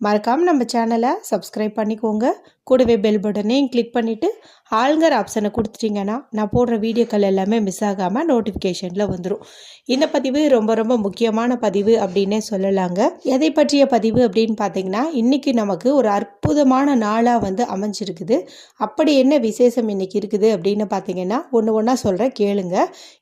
மறக்காமல் நம்ம சேனலை சப்ஸ்கிரைப் பண்ணிக்கோங்க. கூடவே பெல் பட்டனையும் கிளிக் பண்ணிவிட்டு ஆளுங்கர் ஆப்ஷனை கொடுத்துட்டிங்கன்னா நான் போடுற வீடியோக்கள் எல்லாமே மிஸ் ஆகாமல் நோட்டிஃபிகேஷனில் வந்துடும் இந்த பதிவு ரொம்ப ரொம்ப முக்கியமான பதிவு அப்படின்னே சொல்லலாங்க. எதை பற்றிய பதிவு அப்படின்னு பார்த்தீங்கன்னா இன்றைக்கி நமக்கு ஒரு அற்புதமான நாளாக வந்து அமைஞ்சிருக்குது. அப்படி என்ன விசேஷம் இன்றைக்கி இருக்குது அப்படின்னு பார்த்தீங்கன்னா ஒன்று ஒன்றா சொல்கிறேன் கேளுங்க.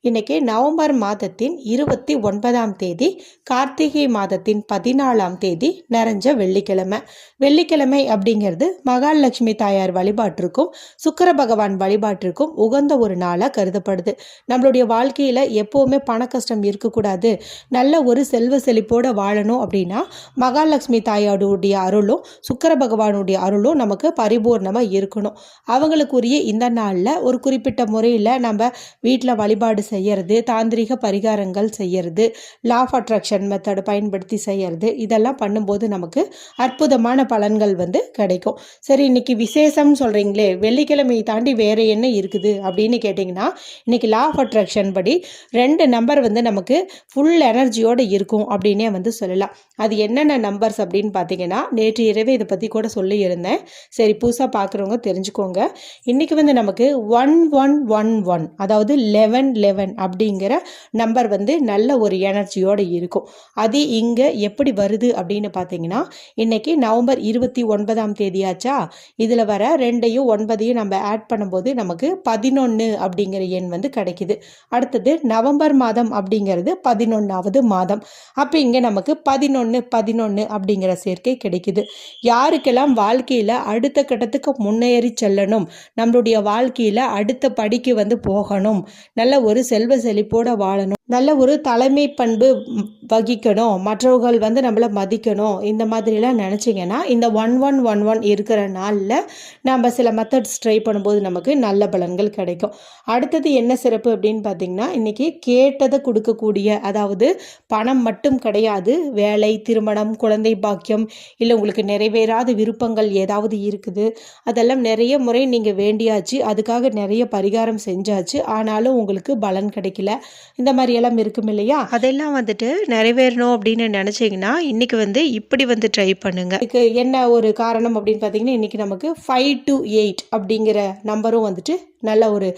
இன்றைக்கி நவம்பர் மாதத்தின் இருபத்தி ஒன்பதாம் தேதி கார்த்திகை மாதத்தின் பதினாலாம் தேதி நிறைஞ்ச வெள்ளிக்கிழமை. வெள்ளிக்கிழமை அப்படிங்கிறது மகாலட்சுமி தாயார் வழிபாட்டிற்கும் சுக்கர பகவான் வழிபாட்டிற்கும் உகந்த ஒரு நாளாக கருதப்படுது. நம்மளுடைய வாழ்க்கையில் எப்போவுமே பண கஷ்டம் இருக்கக்கூடாது. நல்ல ஒரு செல்வ செழிப்போடு வாழணும் அப்படின்னா மகாலட்சுமி தாயாருடைய அருளும் சுக்கர பகவானுடைய அருளும் நமக்கு பரிபூர்ணமாக இருக்கணும். அவங்களுக்குரிய இந்த நாளில் ஒரு குறிப்பிட்ட முறையில் நம்ம வீட்டில் வழிபாடு செய்யறது தாந்திரிக பரிகாரங்கள் செய்யறது லா ஆஃப் அட்ராக்ஷன் மெத்தடு பயன்படுத்தி செய்யறது இதெல்லாம் பண்ணும்போது நமக்கு அற்புதமான பலன்கள் வந்து கிடைக்கும். சரி இன்னைக்கு விசேஷம் சொல்கிறீங்களே வெள்ளிக்கிழமை தாண்டி வேறு என்ன இருக்குது அப்படின்னு கேட்டிங்கன்னா இன்னைக்கு லா ஆஃப் அட்ராக்ஷன் படி ரெண்டு நம்பர் வந்து நமக்கு ஃபுல் எனர்ஜியோடு இருக்கும் அப்படின்னே வந்து சொல்லலாம். அது என்னென்ன நம்பர்ஸ் அப்படின்னு பார்த்தீங்கன்னா நேற்று இரவே இதை பற்றி கூட சொல்லியிருந்தேன். சரி புதுசாக பார்க்குறவங்க தெரிஞ்சுக்கோங்க. இன்றைக்கி வந்து நமக்கு ஒன் ஒன் ஒன் ஒன் அதாவது லெவன் லெவன் அப்படிங்கிற நம்பர் வந்து நல்ல ஒரு எனர்ஜியோடு இருக்கும். அது இங்கே எப்படி வருது அப்படின்னு பார்த்தீங்கன்னா இன்னைக்கு நவம்பர் இருபத்தி ஒன்பதாம் தேதியாச்சா? இதில் வர ரெண்டையும் ஒன்பதையும் நம்ம ஆட் பண்ணும்போது நமக்கு பதினொன்று அப்படிங்கிற எண் வந்து கிடைக்குது. அடுத்தது நவம்பர் மாதம் அப்படிங்கிறது பதினொன்றாவது மாதம். அப்போ இங்கே நமக்கு பதினொன்று பதினொன்று அப்படிங்கிற சேர்க்கை கிடைக்குது. யாருக்கெல்லாம் வாழ்க்கையில் அடுத்த கட்டத்துக்கு முன்னேறி செல்லணும் நம்மளுடைய வாழ்க்கையில் அடுத்த படிக்கு வந்து போகணும் நல்ல ஒரு செல்வ செழிப்போட வாழணும் நல்ல ஒரு தலைமை பண்பு வகிக்கணும். மற்றவர்கள் வந்து நம்மளை மதிக்கணும். இந்த மாதிரிலாம் நினச்சிங்கன்னா இந்த ஒன் ஒன் ஒன் ஒன் இருக்கிற நாளில் நம்ம சில மெத்தட்ஸ் ட்ரை பண்ணும்போது நமக்கு நல்ல பலன்கள் கிடைக்கும். அடுத்தது என்ன சிறப்பு அப்படின்னு பார்த்தீங்கன்னா இன்றைக்கி கேட்டதை கொடுக்கக்கூடிய அதாவது பணம் மட்டும் கிடையாது வேலை திருமணம் குழந்தை பாக்கியம் இல்லை உங்களுக்கு நிறைவேறாத விருப்பங்கள் ஏதாவது இருக்குது. அதெல்லாம் நிறைய முறை நீங்கள் வேண்டியாச்சு. அதுக்காக நிறைய பரிகாரம் செஞ்சாச்சு. ஆனாலும் உங்களுக்கு பலன் கிடைக்கல. இந்த மாதிரி மாதிரியெல்லாம் இருக்கும் இல்லையா? அதெல்லாம் வந்துட்டு நிறைவேறணும் அப்படின்னு நினச்சிங்கன்னா இன்றைக்கி வந்து இப்படி வந்து ட்ரை பண்ணுங்கள் இதுக்கு என்ன ஒரு காரணம் அப்படின்னு பார்த்தீங்கன்னா இன்றைக்கி நமக்கு ஃபைவ் டு எயிட் அப்படிங்கிற நம்பரும் வந்துட்டு நல்ல ஒரு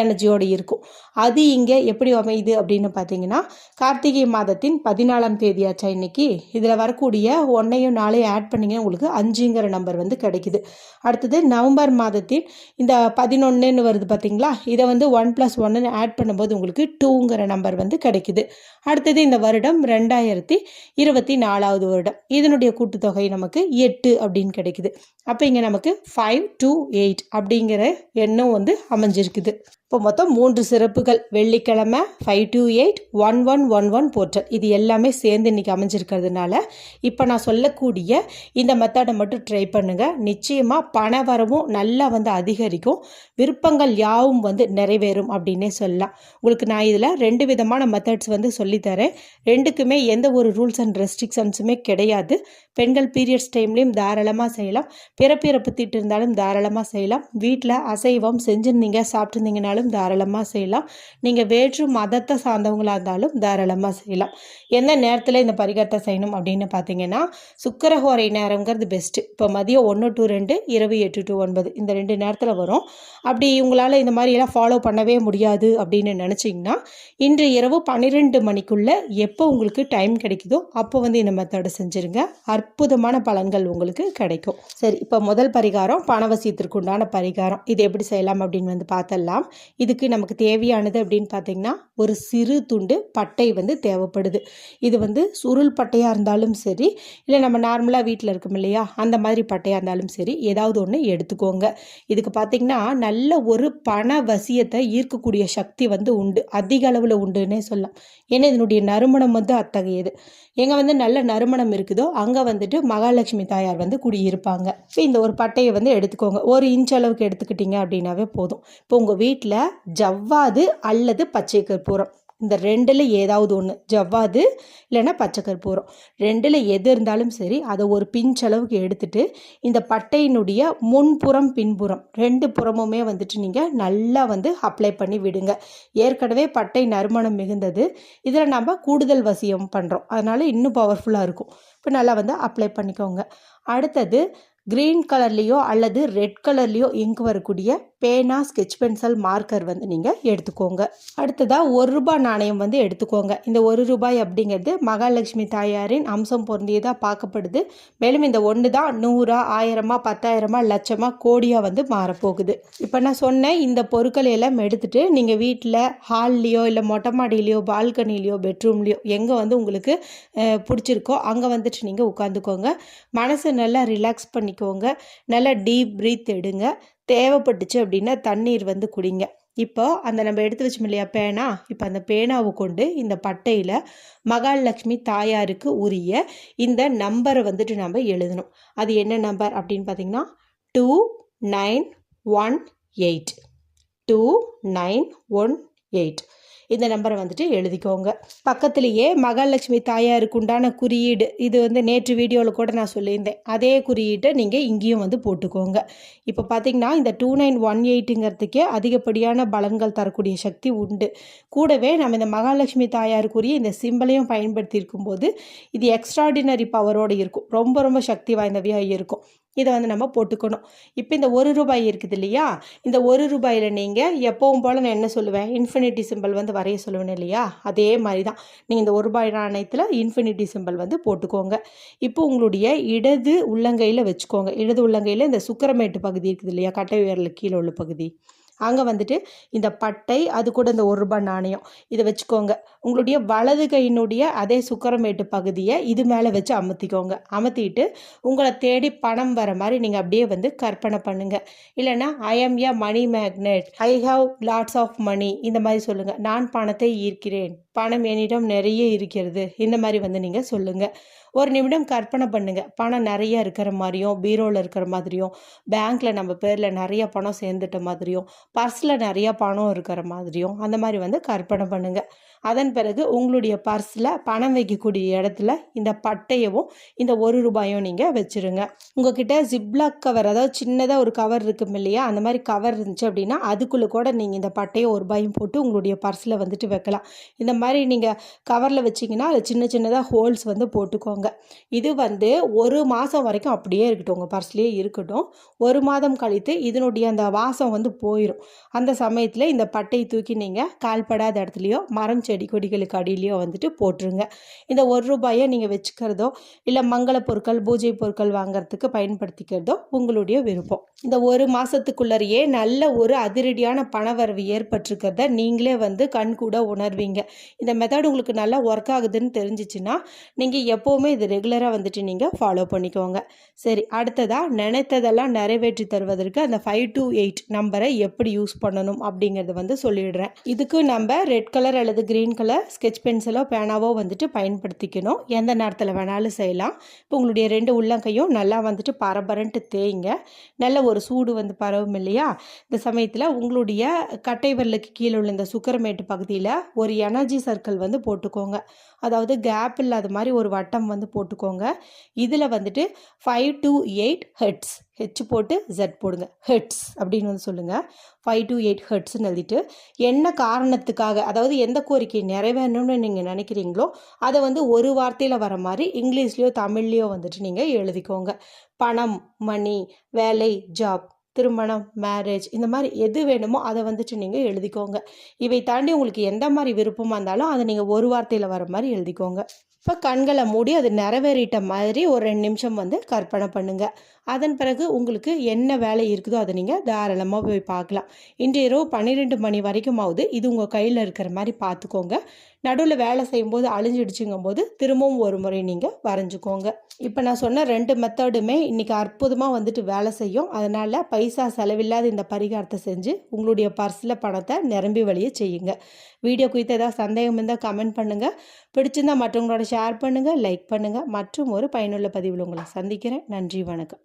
எனர்ஜியோடு இருக்கும். அது இங்கே எப்படி அமையுது அப்படின்னு பார்த்தீங்கன்னா கார்த்திகை மாதத்தின் பதினாலாம் தேதியாச்சா இன்னைக்கு? இதில் வரக்கூடிய ஒன்றையும் நாளையும் ஆட் பண்ணிங்கன்னா உங்களுக்கு அஞ்சுங்கிற நம்பர் வந்து கிடைக்குது. அடுத்தது நவம்பர் மாதத்தின் இந்த பதினொன்றுன்னு வருது பார்த்தீங்களா? இதை வந்து ஒன் ப்ளஸ் ஒன்னு ஆட் பண்ணும்போது உங்களுக்கு டூங்கிற நம்பர் வந்து கிடைக்குது. அடுத்தது இந்த வருடம் ரெண்டாயிரத்தி இருபத்தி நாலாவது வருடம். இதனுடைய கூட்டுத்தொகை நமக்கு எட்டு அப்படின்னு கிடைக்குது. அப்போ இங்கே நமக்கு ஃபைவ் டூ எயிட் அப்படிங்கிற எண்ணம் வந்து அமைஞ்சிருக்குது. இப்போ மொத்தம் மூன்று சிறப்புகள். வெள்ளிக்கிழமை five two eight one one one one portal இது எல்லாமே சேர்ந்து இன்றைக்கி அமைஞ்சிருக்கிறதுனால இப்போ நான் சொல்லக்கூடிய இந்த மெத்தடை மட்டும் ட்ரை பண்ணுங்கள் நிச்சயமாக பண வரவும் நல்லா வந்து அதிகரிக்கும். விருப்பங்கள் யாவும் வந்து நிறைவேறும் அப்படின்னே சொல்லலாம். உங்களுக்கு நான் இதில் ரெண்டு விதமான மெத்தட்ஸ் வந்து சொல்லித்தரேன் ரெண்டுக்குமே எந்த ஒரு ரூல்ஸ் அண்ட் ரெஸ்ட்ரிக்ஷன்ஸுமே கிடையாது. பெண்கள் பீரியட்ஸ் டைம்லேயும் தாராளமாக செய்யலாம். பிறப்பிறப்பு திட்டு இருந்தாலும் தாராளமாக செய்யலாம். வீட்டில் அசைவம் செஞ்சுருந்தீங்க சாப்பிட்டுருந்தீங்கனாலும் இருந்தாலும் தாராளமாக செய்யலாம். நீங்கள் வேற்று மதத்தை சார்ந்தவங்களாக இருந்தாலும் தாராளமாக செய்யலாம். எந்த நேரத்தில் இந்த பரிகாரத்தை செய்யணும் அப்படின்னு பார்த்தீங்கன்னா சுக்கரஹோரை நேரங்கிறது பெஸ்ட்டு இப்போ மதியம் ஒன்று டு ரெண்டு இரவு எட்டு டு ஒன்பது. இந்த ரெண்டு நேரத்தில் வரும். அப்படி உங்களால் இந்த மாதிரி எல்லாம் ஃபாலோ பண்ணவே முடியாது அப்படின்னு நினச்சிங்கன்னா இன்று இரவு பன்னிரெண்டு மணிக்குள்ளே எப்போ உங்களுக்கு டைம் கிடைக்குதோ அப்போ வந்து இந்த மெத்தடை செஞ்சுருங்க. அற்புதமான பலன்கள் உங்களுக்கு கிடைக்கும். சரி இப்போ முதல் பரிகாரம் பணவசியத்திற்குண்டான பரிகாரம். இது எப்படி செய்யலாம் அப்படின்னு வந்து பார்த்தலாம் இதுக்கு நமக்கு தேவையானது அப்படின்னு பார்த்தீங்கன்னா ஒரு சிறு துண்டு பட்டை வந்து தேவைப்படுது. இது வந்து சுருள் பட்டையாக இருந்தாலும் சரி இல்லை நம்ம நார்மலாக வீட்டில் இருக்கோம் இல்லையா அந்த மாதிரி பட்டையாக இருந்தாலும் சரி ஏதாவது ஒன்று எடுத்துக்கோங்க. இதுக்கு பார்த்திங்கன்னா நல்ல ஒரு பண வசியத்தை ஈர்க்கக்கூடிய சக்தி வந்து உண்டு. அதிக அளவில் உண்டுன்னே சொல்லலாம். ஏன்னா இதனுடைய நறுமணம் வந்து அத்தகையது. எங்கே வந்து நல்ல நறுமணம் இருக்குதோ அங்கே வந்துட்டு மகாலட்சுமி தாயார் வந்து குடியிருப்பாங்க. இந்த ஒரு பட்டையை வந்து எடுத்துக்கோங்க. ஒரு இன்ச் அளவுக்கு எடுத்துக்கிட்டீங்க அப்படின்னாவே போதும். இப்போ உங்கள் வீட்டில் ஜவ்வாது அல்லது பச்சை கற்பூரம் இந்த ரெண்டில் ஏதாவது ஒன்று. ஜவ்வாது இல்லைன்னா பச்சை கற்பூரம் ரெண்டில் எது இருந்தாலும் சரி அதை ஒரு பிஞ்சளவுக்கு எடுத்துட்டு இந்த பட்டையினுடைய முன்புறம் பின்புறம் ரெண்டு புறமுமே வந்துட்டு நீங்கள் நல்லா வந்து அப்ளை பண்ணி விடுங்க. ஏற்கனவே பட்டை நறுமணம் மிகுந்தது. இதில் நம்ம கூடுதல் வசியம் பண்ணுறோம் அதனால் இன்னும் பவர்ஃபுல்லாக இருக்கும். இப்போ நல்லா வந்து அப்ளை பண்ணிக்கோங்க. அடுத்தது க்ரீன் கலர்லேயோ அல்லது ரெட் கலர்லேயோ இங்கு வரக்கூடிய பேனா ஸ்கெச் பென்சில் மார்க்கர் வந்து நீங்கள் எடுத்துக்கோங்க. அடுத்ததாக ஒரு ரூபாய் நாணயம் வந்து எடுத்துக்கோங்க. இந்த ஒரு ரூபாய் அப்படிங்கிறது மகாலட்சுமி தாயாரின் அம்சம் பொருந்தியதாக பார்க்கப்படுது. மேலும் இந்த ஒன்று தான் நூறா ஆயிரமா பத்தாயிரமா லட்சமா கோடியாக வந்து மாறப்போகுது. இப்போ நான் சொன்னேன் இந்த பொருட்களை எல்லாம் எடுத்துகிட்டு நீங்கள் வீட்டில் ஹால்லேயோ இல்லை மொட்டை மாடியிலையோ பால்கனிலேயோ பெட்ரூம்லேயோ எங்கே வந்து உங்களுக்கு பிடிச்சிருக்கோ அங்கே வந்துட்டு நீங்கள் உட்காந்துக்கோங்க. மனசை நல்லா ரிலாக்ஸ் பண்ணிக்கோங்க. நல்லா டீப் ப்ரீத் எடுங்க. தேவைப்பட்டுச்சு அப்படின்னா தண்ணீர் வந்து குடிங்க. இப்போ அந்த நம்ம எடுத்து வச்சோம் இல்லையா பேனா? இப்போ அந்த பேனாவை கொண்டு இந்த பட்டையில் மகாலட்சுமி தாயாருக்கு உரிய இந்த நம்பரை வந்துட்டு நம்ம எழுதணும். அது என்ன நம்பர் அப்படின்னு பார்த்தீங்கன்னா two nine one eight. Two nine one eight. இந்த நம்பரை வந்துட்டு எழுதிக்கோங்க. பக்கத்துலேயே மகாலட்சுமி தாயாருக்கு உண்டான குறியீடு. இது வந்து நேற்று வீடியோவில் கூட நான் சொல்லியிருந்தேன். அதே குறியீட்டை நீங்கள் இங்கேயும் வந்து போட்டுக்கோங்க. இப்போ பார்த்தீங்கன்னா இந்த டூ நைன் ஒன் எயிட்டுங்கிறதுக்கே அதிகப்படியான பலன்கள் தரக்கூடிய சக்தி உண்டு. கூடவே நம்ம இந்த மகாலட்சுமி தாயாருக்குரிய இந்த சிம்பிளையும் பயன்படுத்தி இருக்கும்போது இது எக்ஸ்ட்ராடினரி பவரோடு இருக்கும். ரொம்ப ரொம்ப சக்தி வாய்ந்தவையாக இருக்கும். இதை வந்து நம்ம போட்டுக்கணும். இப்போ இந்த ஒரு ரூபாய் இருக்குது இல்லையா? இந்த ஒரு ரூபாயில் நீங்கள் எப்போவும் போல் நான் என்ன சொல்லுவேன்? இன்ஃபினிட்டி சிம்பிள் வந்து வரைய சொல்லுவேன் இல்லையா? அதே மாதிரி தான் நீங்கள் இந்த ஒரு ரூபாய் நாணயத்தில் இன்ஃபினிட்டி சிம்பிள் வந்து போட்டுக்கோங்க. இப்போ உங்களுடைய இடது உள்ளங்கையில் வச்சுக்கோங்க. இடது உள்ளங்கையில் இந்த சுக்கரமேட்டு பகுதி இருக்குது இல்லையா? கட்டை உயரில் கீழே உள்ள பகுதி. அங்கே வந்துட்டு இந்த பட்டை அது கூட இந்த ஒரு ரூபாய் நாணயம். இதை வச்சுக்கோங்க. உங்களுடைய வலது கையினுடைய அதே சுக்கரமேட்டு பகுதியை இது மேலே வச்சு அமர்த்திக்கோங்க. அமுத்திட்டு உங்களை தேடி பணம் வர மாதிரி நீங்கள் அப்படியே வந்து கற்பனை பண்ணுங்கள் இல்லைன்னா I am a money magnet I have lots of money இந்த மாதிரி சொல்லுங்கள் நான் பணத்தை ஈர்க்கிறேன். பணம் என்னிடம் நிறைய இருக்கிறது. இந்த மாதிரி வந்து நீங்கள் சொல்லுங்கள் ஒரு நிமிடம் கற்பனை பண்ணுங்கள் பணம் நிறைய இருக்கிற மாதிரியும் பீரோவில் இருக்கிற மாதிரியும் பேங்க்கில் நம்ம பேரில் நிறைய பணம் சேர்ந்துட்ட மாதிரியும் பர்ஸில் நிறைய பணம் இருக்கிற மாதிரியும் அந்த மாதிரி வந்து கற்பனை பண்ணுங்கள் அதன் பிறகு உங்களுடைய பர்ஸில் பணம் வைக்கக்கூடிய இடத்துல இந்த பட்டையவும் இந்த ஒரு ரூபாயும் நீங்கள் வச்சுருங்க. உங்ககிட்ட ஜிப்லாக் கவர் அதாவது சின்னதாக ஒரு கவர் இருக்கும் இல்லையா? அந்த மாதிரி கவர் இருந்துச்சு அப்படின்னா அதுக்குள்ளே கூட நீங்கள் இந்த பட்டையை ஒரு ரூபாயும் போட்டு உங்களுடைய பர்ஸில் வந்துட்டு வைக்கலாம். இந்த மாதிரி நீங்கள் கவரில் வச்சிங்கன்னா அது சின்ன சின்னதாக ஹோல்ஸ் வந்து போட்டுக்கோங்க. இது வந்து ஒரு மாதம் வரைக்கும் அப்படியே இருக்கட்டும் உங்கள் பர்ஸ்லேயே இருக்கட்டும். ஒரு மாதம் கழித்து இதனுடைய அந்த வாசம் வந்து போயிடும் அந்த சமயத்தில் இந்த பட்டையை தூக்கி நீங்கள் கால்படாத இடத்துலையோ மரம் செடி கொடிகளுக்கு அடியிலையோ வந்துட்டு போட்டுருங்க. இந்த ஒரு ரூபாயை நீங்கள் வச்சுக்கிறதோ இல்லை மங்கள பொருட்கள் பூஜை பொருட்கள் வாங்குறதுக்கு பயன்படுத்திக்கிறதோ உங்களுடைய விருப்பம். இந்த ஒரு மாதத்துக்குள்ளரையே நல்ல ஒரு அதிரடியான பணவரவு ஏற்பட்டிருக்கிறத நீங்களே வந்து கண் கூட உணர்வீங்க. இந்த மெத்தட் உங்களுக்கு நல்லா ஒர்க் ஆகுதுன்னு தெரிஞ்சிச்சுன்னா நீங்கள் எப்போவுமே இது ரெகுலராக வந்துட்டு நீங்கள் ஃபாலோ பண்ணிக்கோங்க. சரி அடுத்ததாக நினைத்ததெல்லாம் நிறைவேற்றி தருவதற்கு அந்த ஃபைவ் டு எயிட் நம்பரை எப்படி யூஸ் பண்ணணும் அப்படிங்கிறத வந்து சொல்லிடுறேன். இதுக்கு நம்ம ரெட் கலர் அல்லது க்ரீன் கலர் ஸ்கெச் பென்சிலோ பேனாவோ வந்துட்டு பயன்படுத்திக்கணும். எந்த நேரத்தில் வேணாலும் செய்யலாம். இப்போ உங்களுடைய ரெண்டு உள்ளங்கையும் நல்லா வந்துட்டு பரபரன்ட்டு தேய்ங்க. நல்ல ஒரு சூடு வந்து பரவும் இல்லையா? இந்த சமயத்தில் உங்களுடைய கட்டை விரலுக்கு கீழே உள்ள இந்த சுக்கரமேட்டு பகுதியில் ஒரு எனர்ஜி சர்க்கிள் வந்து போட்டுக்கோங்க. அதாவது கேப் இல்லாத மாதிரி ஒரு வட்டம் வந்து வந்து போட்டுக்கோங்க. இதில் வந்துட்டு five two eight heads H போட்டு ஜெட் போடுங்க. ஹெட்ஸ் அப்படின்னு வந்து சொல்லுங்கள் ஃபைவ் டூ எயிட் ஹெட்ஸ்ன்னு எழுதிட்டு என்ன காரணத்துக்காக அதாவது எந்த கோரிக்கை நிறைவேறணும்னு நீங்கள் நினைக்கிறீங்களோ அதை வந்து ஒரு வார்த்தையில் வர மாதிரி இங்கிலீஷ்லேயோ தமிழ்லேயோ வந்துட்டு நீங்கள் எழுதிக்கோங்க. பணம் மணி வேலை ஜாப் திருமணம் மேரேஜ் இந்த மாதிரி எது வேணுமோ அதை வந்துட்டு நீங்கள் எழுதிக்கோங்க. இவை தாண்டி உங்களுக்கு எந்த மாதிரி விருப்பமாக இருந்தாலும் அதை நீங்கள் ஒரு வார்த்தையில் வர மாதிரி எழுதிக்கோங்க. இப்போ கண்களை மூடி அது நிறைவேறிட்ட மாதிரி ஒரு ரெண்டு நிமிஷம் வந்து கற்பனை பண்ணுங்கள் அதன் பிறகு உங்களுக்கு என்ன வேலை இருக்குதோ அதை நீங்கள் தாராளமாக போய் பார்க்கலாம். இன்று இரவு பன்னிரெண்டு மணி வரைக்கும் ஆகுது இது உங்கள் கையில் இருக்கிற மாதிரி பார்த்துக்கோங்க. நடுவில் வேலை செய்யும்போது அழிஞ்சிடுச்சுங்கும் போது திரும்பவும் ஒரு முறை நீங்கள் வரைஞ்சிக்கோங்க. இப்போ நான் சொன்ன ரெண்டு மெத்தடுமே இன்றைக்கி அற்புதமாக வந்துட்டு வேலை செய்யும். அதனால் பைசா செலவில்லாத இந்த பரிகாரத்தை செஞ்சு உங்களுடைய பர்ஸில் பணத்தை நிரம்பி வழிய செய்யுங்க. வீடியோ குறித்து ஏதாவது சந்தேகம் இருந்தால் கமெண்ட் பண்ணுங்கள் பிடிச்சிருந்தால் மற்றவங்களோட ஷேர் பண்ணுங்கள் லைக் பண்ணுங்கள் மற்றும் ஒரு பயனுள்ள பதிவில் உங்களை சந்திக்கிறேன். நன்றி வணக்கம்.